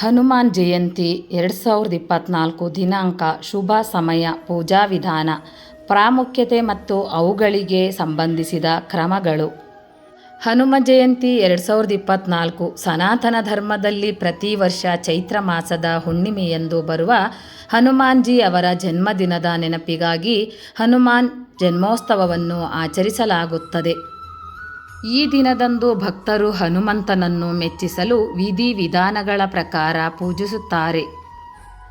ಹನುಮಾನ್ ಜಯಂತಿ ಎರಡು ಸಾವಿರದ ಇಪ್ಪತ್ತ್ನಾಲ್ಕು ದಿನಾಂಕ ಶುಭ ಸಮಯ ಪೂಜಾ ವಿಧಾನ, ಪ್ರಾಮುಖ್ಯತೆ ಮತ್ತು ಅವುಗಳಿಗೆ ಸಂಬಂಧಿಸಿದ ಕ್ರಮಗಳು. ಹನುಮ ಜಯಂತಿ ಎರಡು ಸಾವಿರದ ಇಪ್ಪತ್ತ್ನಾಲ್ಕು ಸನಾತನ ಧರ್ಮದಲ್ಲಿ ಪ್ರತಿ ವರ್ಷ ಚೈತ್ರ ಮಾಸದ ಹುಣ್ಣಿಮೆಯೆಂದು ಬರುವ ಹನುಮಾನ್ಜಿ ಅವರ ಜನ್ಮದಿನದ ನೆನಪಿಗಾಗಿ ಹನುಮಾನ್ ಜನ್ಮೋತ್ಸವವನ್ನು ಆಚರಿಸಲಾಗುತ್ತದೆ. ಈ ದಿನದಂದು ಭಕ್ತರು ಹನುಮಂತನನ್ನು ಮೆಚ್ಚಿಸಲು ವಿಧಿ ವಿಧಾನಗಳ ಪ್ರಕಾರ ಪೂಜಿಸುತ್ತಾರೆ.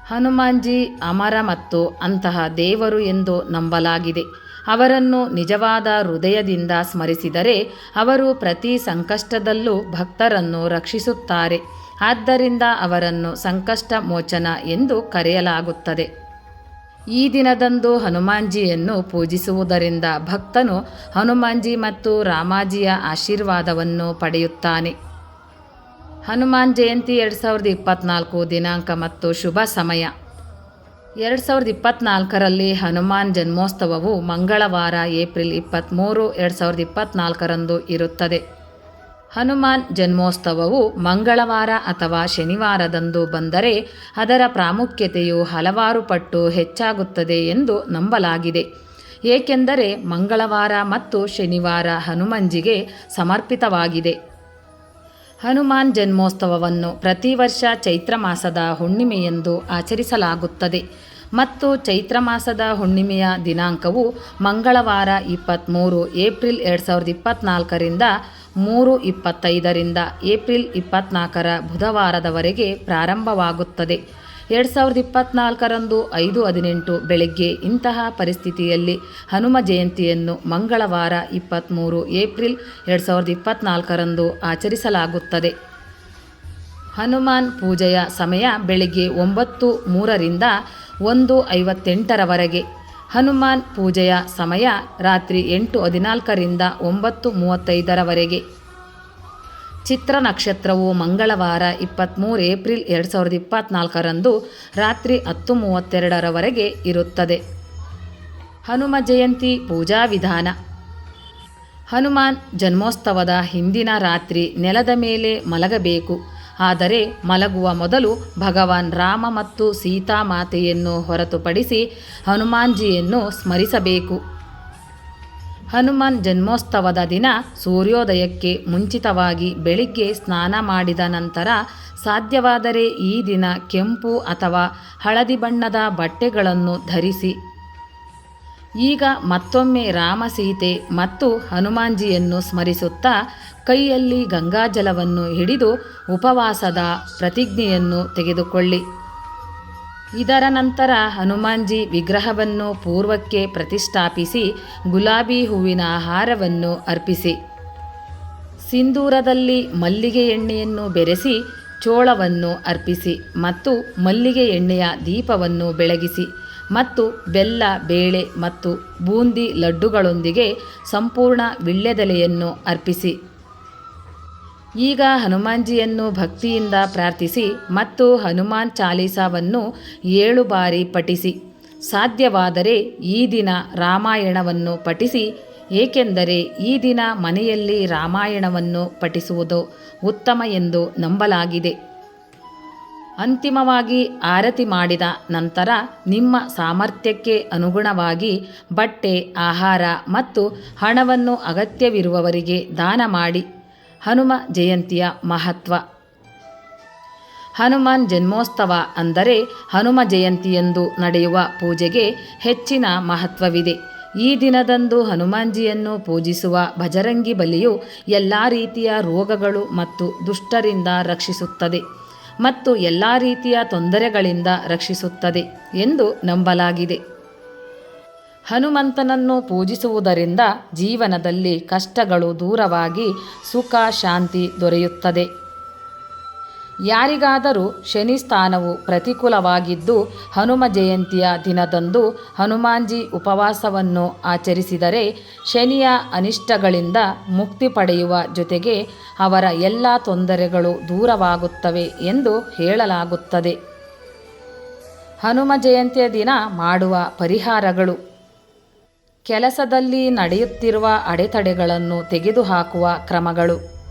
ಹನುಮಾನ್ಜಿ ಅಮರ ಮತ್ತು ಅಂತಹ ದೇವರು ಎಂದು ನಂಬಲಾಗಿದೆ. ಅವರನ್ನು ನಿಜವಾದ ಹೃದಯದಿಂದ ಸ್ಮರಿಸಿದರೆ ಅವರು ಪ್ರತಿ ಸಂಕಷ್ಟದಲ್ಲೂ ಭಕ್ತರನ್ನು ರಕ್ಷಿಸುತ್ತಾರೆ. ಆದ್ದರಿಂದ ಅವರನ್ನು ಸಂಕಷ್ಟ ಮೋಚನ ಎಂದು ಕರೆಯಲಾಗುತ್ತದೆ. ಈ ದಿನದಂದು ಹನುಮಾನ್ಜಿಯನ್ನು ಪೂಜಿಸುವುದರಿಂದ ಭಕ್ತನು ಹನುಮಾನ್ಜಿ ಮತ್ತು ರಾಮಾಜಿಯ ಆಶೀರ್ವಾದವನ್ನು ಪಡೆಯುತ್ತಾನೆ. ಹನುಮಾನ್ ಜಯಂತಿ ಎರಡು ಸಾವಿರದ ಇಪ್ಪತ್ತ್ನಾಲ್ಕು ದಿನಾಂಕ ಮತ್ತು ಶುಭ ಸಮಯ. ಎರಡು ಸಾವಿರದ ಇಪ್ಪತ್ತ್ನಾಲ್ಕರಲ್ಲಿ ಹನುಮಾನ್ ಜನ್ಮೋತ್ಸವವು ಮಂಗಳವಾರ ಏಪ್ರಿಲ್ ಇಪ್ಪತ್ತ್ಮೂರು ಎರಡು ಸಾವಿರದ ಇಪ್ಪತ್ತ್ನಾಲ್ಕರಂದು ಇರುತ್ತದೆ. ಹನುಮಾನ್ ಜನ್ಮೋತ್ಸವವು ಮಂಗಳವಾರ ಅಥವಾ ಶನಿವಾರದಂದು ಬಂದರೆ ಅದರ ಪ್ರಾಮುಖ್ಯತೆಯು ಹಲವಾರು ಪಟ್ಟು ಹೆಚ್ಚಾಗುತ್ತದೆ ಎಂದು ನಂಬಲಾಗಿದೆ. ಏಕೆಂದರೆ ಮಂಗಳವಾರ ಮತ್ತು ಶನಿವಾರ ಹನುಮಂಜಿಗೆ ಸಮರ್ಪಿತವಾಗಿದೆ. ಹನುಮಾನ್ ಜನ್ಮೋತ್ಸವವನ್ನು ಪ್ರತಿ ವರ್ಷ ಚೈತ್ರ ಮಾಸದ ಹುಣ್ಣಿಮೆಯೆಂದು ಆಚರಿಸಲಾಗುತ್ತದೆ. ಮತ್ತು ಚೈತ್ರ ಮಾಸದ ಹುಣ್ಣಿಮೆಯ ದಿನಾಂಕವು ಮಂಗಳವಾರ ಇಪ್ಪತ್ತ್ಮೂರು ಏಪ್ರಿಲ್ ಎರಡು ಸಾವಿರದ ಇಪ್ಪತ್ತ್ನಾಲ್ಕರಿಂದ ಮೂರು ಇಪ್ಪತ್ತೈದರಿಂದ ಏಪ್ರಿಲ್ ಇಪ್ಪತ್ತ್ನಾಲ್ಕರ ಬುಧವಾರದವರೆಗೆ ಪ್ರಾರಂಭವಾಗುತ್ತದೆ. ಎರಡು ಸಾವಿರದ ಇಪ್ಪತ್ತ್ನಾಲ್ಕರಂದು ಐದು ಹದಿನೆಂಟು ಬೆಳಗ್ಗೆ ಇಂತಹ ಪರಿಸ್ಥಿತಿಯಲ್ಲಿ ಹನುಮ ಜಯಂತಿಯನ್ನು ಮಂಗಳವಾರ ಇಪ್ಪತ್ತ್ಮೂರು ಏಪ್ರಿಲ್ ಎರಡು ಸಾವಿರದ ಇಪ್ಪತ್ತ್ನಾಲ್ಕರಂದು ಆಚರಿಸಲಾಗುತ್ತದೆ. ಹನುಮಾನ್ ಪೂಜೆಯ ಸಮಯ ಬೆಳಗ್ಗೆ ಒಂಬತ್ತು ಮೂರರಿಂದ ಒಂದು ಐವತ್ತೆಂಟರವರೆಗೆ. ಹನುಮಾನ್ ಪೂಜೆಯ ಸಮಯ ರಾತ್ರಿ ಎಂಟು ಹದಿನಾಲ್ಕರಿಂದ ಒಂಬತ್ತು ಮೂವತ್ತೈದರವರೆಗೆ. ಚಿತ್ರ ನಕ್ಷತ್ರವು ಮಂಗಳವಾರ ಇಪ್ಪತ್ತ್ಮೂರು ಏಪ್ರಿಲ್ ಎರಡು ಸಾವಿರದ ಇಪ್ಪತ್ತ್ನಾಲ್ಕರಂದು ರಾತ್ರಿ ಹತ್ತು ಮೂವತ್ತೆರಡರವರೆಗೆ ಇರುತ್ತದೆ. ಹನುಮ ಜಯಂತಿ ಪೂಜಾ ವಿಧಾನ. ಹನುಮಾನ್ ಜನ್ಮೋತ್ಸವದ ಹಿಂದಿನ ರಾತ್ರಿ ನೆಲದ ಮೇಲೆ ಮಲಗಬೇಕು. ಆದರೆ ಮಲಗುವ ಮೊದಲು ಭಗವಾನ್ ರಾಮ ಮತ್ತು ಸೀತಾಮಾತೆಯನ್ನು ಹೊರತುಪಡಿಸಿ ಹನುಮಾನ್ಜಿಯನ್ನು ಸ್ಮರಿಸಬೇಕು. ಹನುಮಾನ್ ಜನ್ಮೋತ್ಸವದ ದಿನ ಸೂರ್ಯೋದಯಕ್ಕೆ ಮುಂಚಿತವಾಗಿ ಬೆಳಿಗ್ಗೆ ಸ್ನಾನ ಮಾಡಿದ ನಂತರ ಸಾಧ್ಯವಾದರೆ ಈ ದಿನ ಕೆಂಪು ಅಥವಾ ಹಳದಿ ಬಣ್ಣದ ಬಟ್ಟೆಗಳನ್ನು ಧರಿಸಿ. ಈಗ ಮತ್ತೊಮ್ಮೆ ರಾಮ ಸೀತೆ ಮತ್ತು ಹನುಮಾನ್ಜಿಯನ್ನು ಸ್ಮರಿಸುತ್ತಾ ಕೈಯಲ್ಲಿ ಗಂಗಾಜಲವನ್ನು ಹಿಡಿದು ಉಪವಾಸದ ಪ್ರತಿಜ್ಞೆಯನ್ನು ತೆಗೆದುಕೊಳ್ಳಿ. ಇದರ ನಂತರ ಹನುಮಾನ್ಜಿ ವಿಗ್ರಹವನ್ನು ಪೂರ್ವಕ್ಕೆ ಪ್ರತಿಷ್ಠಾಪಿಸಿ ಗುಲಾಬಿ ಹೂವಿನ ಆಹಾರವನ್ನು ಅರ್ಪಿಸಿ. ಸಿಂಧೂರದಲ್ಲಿ ಮಲ್ಲಿಗೆ ಎಣ್ಣೆಯನ್ನು ಬೆರೆಸಿ ಚೋಳವನ್ನು ಅರ್ಪಿಸಿ ಮತ್ತು ಮಲ್ಲಿಗೆ ಎಣ್ಣೆಯ ದೀಪವನ್ನು ಬೆಳಗಿಸಿ. ಮತ್ತು ಬೆಲ್ಲ, ಬೇಳೆ ಮತ್ತು ಬೂಂದಿ ಲಡ್ಡುಗಳೊಂದಿಗೆ ಸಂಪೂರ್ಣ ವಿಳ್ಯದೆಲೆಯನ್ನು ಅರ್ಪಿಸಿ. ಈಗ ಹನುಮಾನ್ಜಿಯನ್ನು ಭಕ್ತಿಯಿಂದ ಪ್ರಾರ್ಥಿಸಿ ಮತ್ತು ಹನುಮಾನ್ ಚಾಲೀಸಾವನ್ನು ಏಳು ಬಾರಿ ಪಠಿಸಿ. ಸಾಧ್ಯವಾದರೆ ಈ ದಿನ ರಾಮಾಯಣವನ್ನು ಪಠಿಸಿ, ಏಕೆಂದರೆ ಈ ದಿನ ಮನೆಯಲ್ಲಿ ರಾಮಾಯಣವನ್ನು ಪಠಿಸುವುದು ಉತ್ತಮ ಎಂದು ನಂಬಲಾಗಿದೆ. ಅಂತಿಮವಾಗಿ ಆರತಿ ಮಾಡಿದ ನಂತರ ನಿಮ್ಮ ಸಾಮರ್ಥ್ಯಕ್ಕೆ ಅನುಗುಣವಾಗಿ ಬಟ್ಟೆ, ಆಹಾರ ಮತ್ತು ಹಣವನ್ನು ಅಗತ್ಯವಿರುವವರಿಗೆ ದಾನ ಮಾಡಿ. ಹನುಮ ಜಯಂತಿಯ ಮಹತ್ವ. ಹನುಮಾನ್ ಜನ್ಮೋತ್ಸವ ಅಂದರೆ ಹನುಮ ಜಯಂತಿಯಂದು ನಡೆಯುವ ಪೂಜೆಗೆ ಹೆಚ್ಚಿನ ಮಹತ್ವವಿದೆ. ಈ ದಿನದಂದು ಹನುಮಾನ್ಜಿಯನ್ನು ಪೂಜಿಸುವ ಭಜರಂಗಿ ಬಲಿಯು ಎಲ್ಲ ರೀತಿಯ ರೋಗಗಳು ಮತ್ತು ದುಷ್ಟರಿಂದ ರಕ್ಷಿಸುತ್ತದೆ. ಮತ್ತು ಎಲ್ಲ ರೀತಿಯ ತೊಂದರೆಗಳಿಂದ ರಕ್ಷಿಸುತ್ತದೆ ಎಂದು ನಂಬಲಾಗಿದೆ. ಹನುಮಂತನನ್ನು ಪೂಜಿಸುವುದರಿಂದ ಜೀವನದಲ್ಲಿ ಕಷ್ಟಗಳು ದೂರವಾಗಿ ಸುಖ, ಶಾಂತಿ ದೊರೆಯುತ್ತದೆ. ಯಾರಿಗಾದರೂ ಶನಿ ಸ್ಥಾನವು ಪ್ರತಿಕೂಲವಾಗಿದ್ದು ಹನುಮ ಜಯಂತಿಯ ದಿನದಂದು ಹನುಮಾನ್ಜಿ ಉಪವಾಸವನ್ನು ಆಚರಿಸಿದರೆ ಶನಿಯ ಅನಿಷ್ಟಗಳಿಂದ ಮುಕ್ತಿ ಪಡೆಯುವ ಜೊತೆಗೆ ಅವರ ಎಲ್ಲ ತೊಂದರೆಗಳು ದೂರವಾಗುತ್ತವೆ ಎಂದು ಹೇಳಲಾಗುತ್ತದೆ. ಹನುಮ ಜಯಂತಿಯ ದಿನ ಮಾಡುವ ಪರಿಹಾರಗಳು. ಕೆಲಸದಲ್ಲಿ ನಡೆಯುತ್ತಿರುವ ಅಡೆತಡೆಗಳನ್ನು ತೆಗೆದುಹಾಕುವ ಕ್ರಮಗಳು.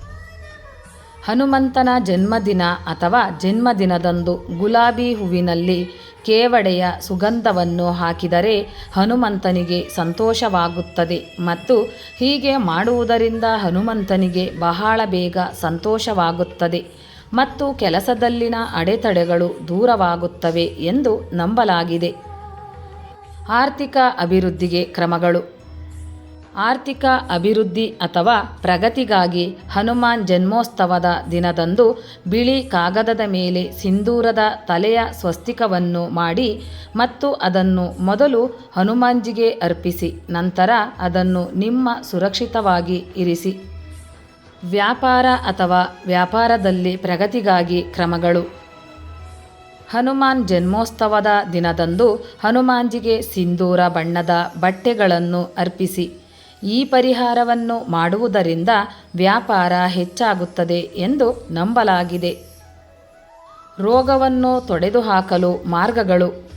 ಹನುಮಂತನ ಜನ್ಮದಿನ ಅಥವಾ ಜನ್ಮದಿನದಂದು ಗುಲಾಬಿ ಹೂವಿನಲ್ಲಿ ಕೇವಡೆಯ ಸುಗಂಧವನ್ನು ಹಾಕಿದರೆ ಹನುಮಂತನಿಗೆ ಸಂತೋಷವಾಗುತ್ತದೆ ಮತ್ತು ಹೀಗೆ ಮಾಡುವುದರಿಂದ ಹನುಮಂತನಿಗೆ ಬಹಳ ಬೇಗ ಸಂತೋಷವಾಗುತ್ತದೆ ಮತ್ತು ಕೆಲಸದಲ್ಲಿನ ಅಡೆತಡೆಗಳು ದೂರವಾಗುತ್ತವೆ ಎಂದು ನಂಬಲಾಗಿದೆ. ಆರ್ಥಿಕ ಅಭಿವೃದ್ಧಿಗೆ ಕ್ರಮಗಳು. ಆರ್ಥಿಕ ಅಭಿವೃದ್ಧಿ ಅಥವಾ ಪ್ರಗತಿಗಾಗಿ ಹನುಮಾನ್ ಜನ್ಮೋತ್ಸವದ ದಿನದಂದು ಬಿಳಿ ಕಾಗದದ ಮೇಲೆ ಸಿಂಧೂರದ ತಲೆಯ ಸ್ವಸ್ತಿಕವನ್ನು ಮಾಡಿ ಮತ್ತು ಅದನ್ನು ಮೊದಲು ಹನುಮಾನ್ಜಿಗೆ ಅರ್ಪಿಸಿ, ನಂತರ ಅದನ್ನು ನಿಮ್ಮ ಸುರಕ್ಷಿತವಾಗಿ ಇರಿಸಿ. ವ್ಯಾಪಾರ ಅಥವಾ ವ್ಯಾಪಾರದಲ್ಲಿ ಪ್ರಗತಿಗಾಗಿ ಕ್ರಮಗಳು. ಹನುಮಾನ್ ಜನ್ಮೋತ್ಸವದ ದಿನದಂದು ಹನುಮಾನ್ಜಿಗೆ ಸಿಂಧೂರ ಬಣ್ಣದ ಬಟ್ಟೆಗಳನ್ನು ಅರ್ಪಿಸಿ. ಈ ಪರಿಹಾರವನ್ನು ಮಾಡುವುದರಿಂದ ವ್ಯಾಪಾರ ಹೆಚ್ಚಾಗುತ್ತದೆ ಎಂದು ನಂಬಲಾಗಿದೆ. ರೋಗವನ್ನು ತೊಡೆದುಹಾಕಲು ಮಾರ್ಗಗಳು.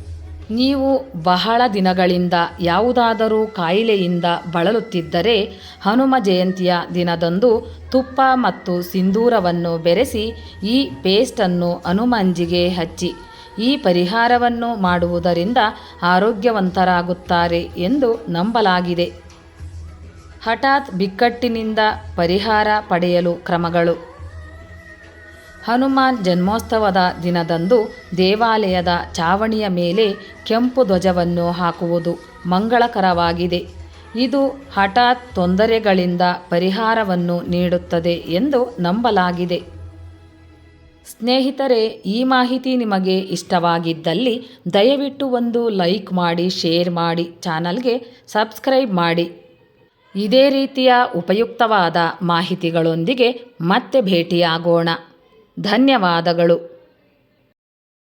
ನೀವು ಬಹಳ ದಿನಗಳಿಂದ ಯಾವುದಾದರೂ ಕಾಯಿಲೆಯಿಂದ ಬಳಲುತ್ತಿದ್ದರೆ ಹನುಮ ಜಯಂತಿಯ ದಿನದಂದು ತುಪ್ಪ ಮತ್ತು ಸಿಂಧೂರವನ್ನು ಬೆರೆಸಿ ಈ ಪೇಸ್ಟನ್ನು ಹನುಮಂಜಿಗೆ ಹಚ್ಚಿ. ಈ ಪರಿಹಾರವನ್ನು ಮಾಡುವುದರಿಂದ ಆರೋಗ್ಯವಂತರಾಗುತ್ತಾರೆ ಎಂದು ನಂಬಲಾಗಿದೆ. ಹಠಾತ್ ಬಿಕ್ಕಟ್ಟಿನಿಂದ ಪರಿಹಾರ ಪಡೆಯಲು ಕ್ರಮಗಳು. ಹನುಮಾನ್ ಜನ್ಮೋತ್ಸವದ ದಿನದಂದು ದೇವಾಲಯದ ಚಾವಣಿಯ ಮೇಲೆ ಕೆಂಪು ಧ್ವಜವನ್ನು ಹಾಕುವುದು ಮಂಗಳಕರವಾಗಿದೆ. ಇದು ಹಠಾತ್ ತೊಂದರೆಗಳಿಂದ ಪರಿಹಾರವನ್ನು ನೀಡುತ್ತದೆ ಎಂದು ನಂಬಲಾಗಿದೆ. ಸ್ನೇಹಿತರೆ, ಈ ಮಾಹಿತಿ ನಿಮಗೆ ಇಷ್ಟವಾಗಿದ್ದಲ್ಲಿ ದಯವಿಟ್ಟು ಒಂದು ಲೈಕ್ ಮಾಡಿ, ಶೇರ್ ಮಾಡಿ, ಚಾನಲ್ಗೆ ಸಬ್ಸ್ಕ್ರೈಬ್ ಮಾಡಿ. ಇದೇ ರೀತಿಯ ಉಪಯುಕ್ತವಾದ ಮಾಹಿತಿಗಳೊಂದಿಗೆ ಮತ್ತೆ ಭೇಟಿಯಾಗೋಣ. ಧನ್ಯವಾದಗಳು.